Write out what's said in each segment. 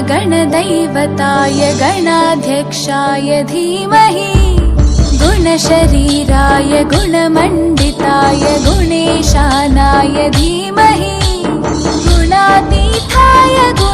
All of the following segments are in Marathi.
गणदैवताय गणाध्यक्षाय धीमहि। गुणशरीराय गुणमण्डिताय गुणेशानाय धीमहि। गुणातीताय गुणाधीशाय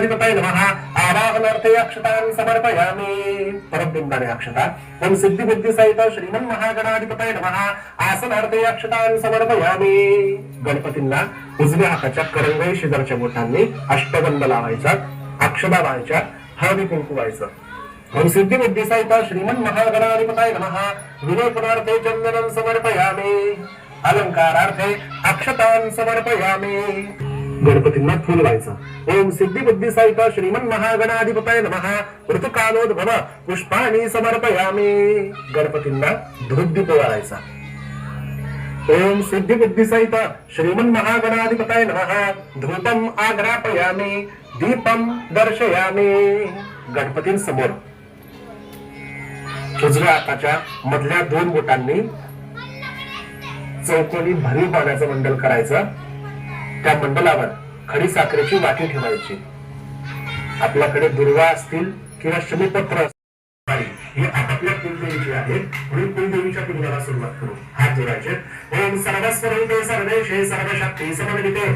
महागणाधिपतय नमः आवाहनार्थे अक्षतान् समर्पयामि। परमबिंबाने अक्षता ओम सिद्धी बुद्धी सहित श्रीमन महागणाधिपतय नमः आसनार्थे अक्षतान् समर्पयामि। गणपतींना उजव्या हाताच्या करंगळी शेजारच्या बोटांनी अष्टगंध लावायचा अक्षता लावायच्या हळदी कुंकू व्हायचं। ओम सिद्धी बुद्धी सहित श्रीमन महागणाधिपतय नमः विलोपनार्थे चंदनं समर्पयामि। अलंकारार्थे अक्षतां समर्पयामि। गणपतींना फुल व्हायचा. ओम सिद्धी बुद्धी सहित श्रीमन महागणाधिपतय नमः. ऋतुकालोद्भव पुष्पाणी समर्पयामी. गणपतींना धूप दीप ओम सिद्धी बुद्धी सहित श्रीमन महागणाधिपताय नमः. धूपम आग्रापयामी दीपम दर्शयामी. गणपतींसमोर. उजव्या हाताच्या मधल्या दोन बोटांनी चौकोनी भरीव पाण्याचं मंडल करायचं. त्या मंडलावर खडी साखरेची वाटी ठेवायची. आपल्याकडे दुर्वा असतील किंवा शमीपत्र असतील, आपापल्या कुलदेवीची आहे म्हणून कुलदेवीच्या पूजनाला सुरुवात करू. हात जोडायचे. ओम सर्वस्वरूपे सर्वेशे समन्विते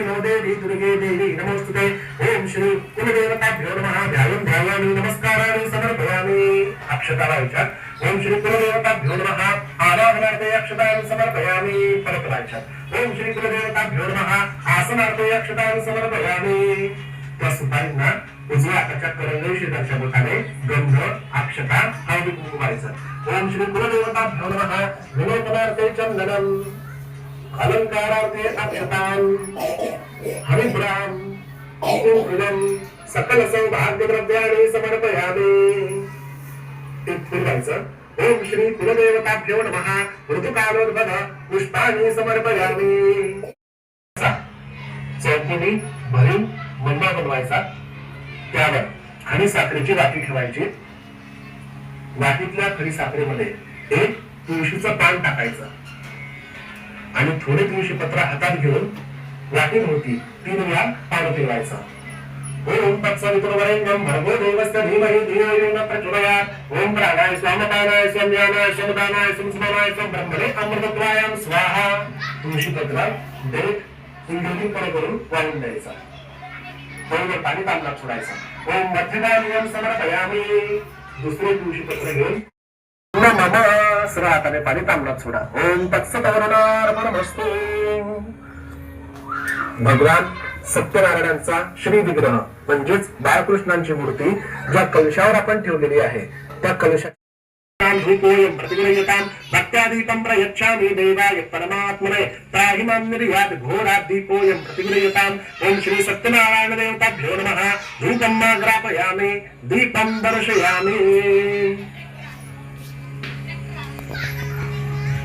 नो देवी दुर्गे देवी. नमोस्तुते. ओम श्री कुलदेवताभ्यो नमः. ध्यानं ध्यायामि. नमस्काराणि समर्पयामि. अक्षताला विचार ओम श्री कुलदेवताभ्यो नमः. आराधनार्थे अक्षतान समर्पयामी. परत लावायच्या ओम श्री कुलदेवताभ्यो नमः. आसनार्थे अक्षतान समर्पयामी. त्या सुतांना उजव्या हाताच्या करंगळी शेजारच्या बोटाने गंध अक्षता हळदी कुंकू व्हायचं ओम श्री कुलदेवता भ्यो नमः. विनोदनार्थे चंदनम. अलंकारार्थे अक्षतान. हरिद्राम ओम फुलं सकल सौभाग्यद्रव्याणि समर्पयामि. ते फुल ओम श्री कुलदेवताभ्यो नमः। मृदुकालोद्भव पुष्पाणि समर्पयामि। चौकोनी भरीव मंडळ बनवायचा। त्यावर खडी साखरेची वाटी ठेवायची। वाटीतल्या खडी साखरेमध्ये एक तुळशीचं पान टाकायचं। आणि थोडे तुळशी पत्र हातात घेऊन वाटीभोवती तीन वेळा पान फिरवायचं। ओम तत्सवितुर्वरेण्यं भर्गो देवस्य धीमहि धियो यो न प्रचोदयात्। ओम प्राणाय स्वामपानाय स्वम्यानाय स्वमदानाय संस्मरणाय स्वब्रह्मणे अमृतत्वायां स्वाहा। स्वाहा तुळशीपत्रात देठ इंद्रियपणे करून वाळून द्यायचा बरोबर पाणी तांबडात सोडायचं। ओम मध्यदा नियम समर्पयामी। दुसरे तुळशीपत्र घेऊन नमः सरळ हाताने पाणी तांबडात सोडा। ओम तत्सतवरणार्पणमस्तु। भगवान सत्यनारायणांचा श्री विग्रह म्हणजेच बाळकृष्णांची मूर्ती ज्या कलशावर आपण ठेवलेली आहे. त्या कलशा धूपोऽयं भक्त्यादीपं प्रयच्छामि देवाय परमात्मने. त्राहि मां निर्यात् घोराद्दीपोऽयं प्रतिगृह्यताम् ॐ श्री सत्यनारायण देवताभ्यो नमः. धूपं ग्रापयामि दीपं दर्शयामि.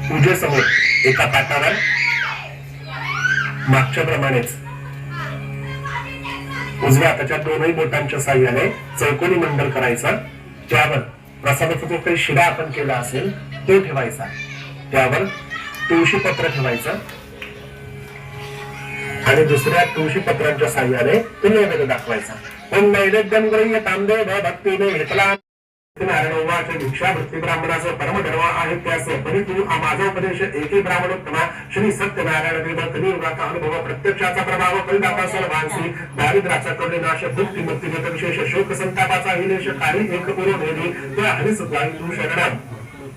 पूजेसमोर एका पाटावर मागच्या प्रमाणेच उजव्या हाताच्या दोनही बोटांच्या साह्याने चौकोनी मंडल करायचा. त्यावर प्रसादाचा जो काही शिडा आपण केला असेल तो ठेवायचा. त्यावर तुळशी पत्र ठेवायचं. आणि दुसऱ्या तुळशी पत्रांच्या साह्याने तो नैवेद्य दाखवायचा. पण नैवेद्यम ग्रही तांबे भक्तीने घेतला नारायणोवाच भिक्षा भक्ती ब्राह्मणाचं परमधर्म आहे त्यास परितू माझा उपदेश एके ब्राह्मण उत्तमा श्री सत्यनारायण देव कधी युगाचा अनुभव प्रत्यक्षाचा प्रभाव कलितापा भानसी दारिद्र्याचा करुणे नाश भक्ती मुक्ती विशेष शोक संतापाचा हिलेश काही एक पुरवलेली त्या हरिसद्वारी तू शरण.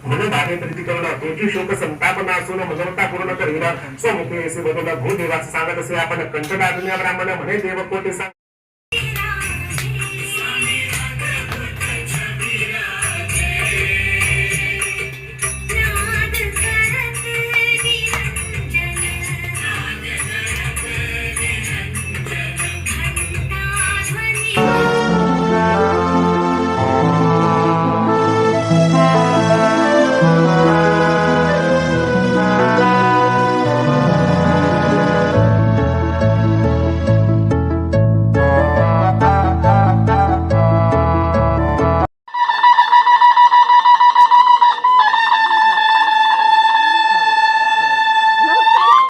मनोभावे प्रीती करणं त्याची शोक संताप नासून मनोरता पूर्ण करीन. स्वमुखे असे बदल भूदेवाचं सांगत असे आपण कंठदागिन्या ब्राह्मण म्हणे देव कोटी सांग